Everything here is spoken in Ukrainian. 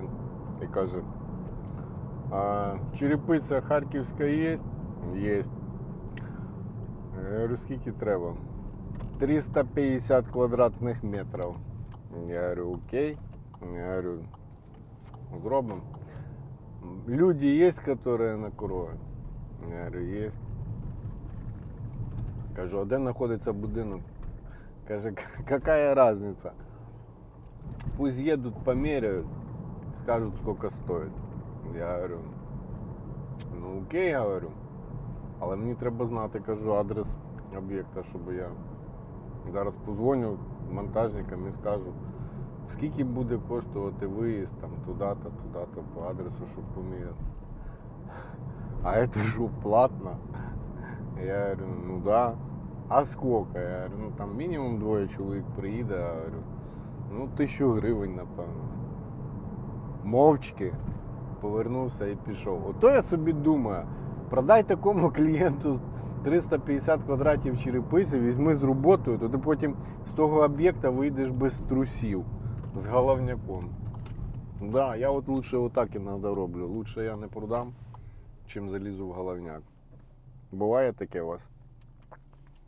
клієнт і каже, а черепиця харківська є? Є. Я говорю, скільки треба? 350 квадратних метрів. Я говорю, окей. Я говорю, зробимо. Люди є, які накроють? Я говорю, є. Кажу, а де знаходиться будинок? Каже, какая разница? Пусть едут, померяют, Скажут, сколько стоит. Я говорю, ну окей, я говорю. Але мені треба знати, кажу, адрес об'єкта, щоб я зараз позвоню монтажникам і скажу, скільки буде коштувати виїзд там туди-то, туди-то по адресу, щоб поміряти. А це що, платно? Я говорю, ну да. А сколько? Я говорю, ну там мінімум двоє чоловік приїде, я говорю, ну тисячу гривень, напевно. Мовчки повернувся і пішов. Ото я собі думаю, продай такому клієнту 350 квадратів черепиці, візьми з роботою, то ти потім з того об'єкта вийдеш без трусів, з головняком. Да, я от лучше отак іноді роблю. Лучше я не продам, чим залізу в головняк. Буває таке у вас?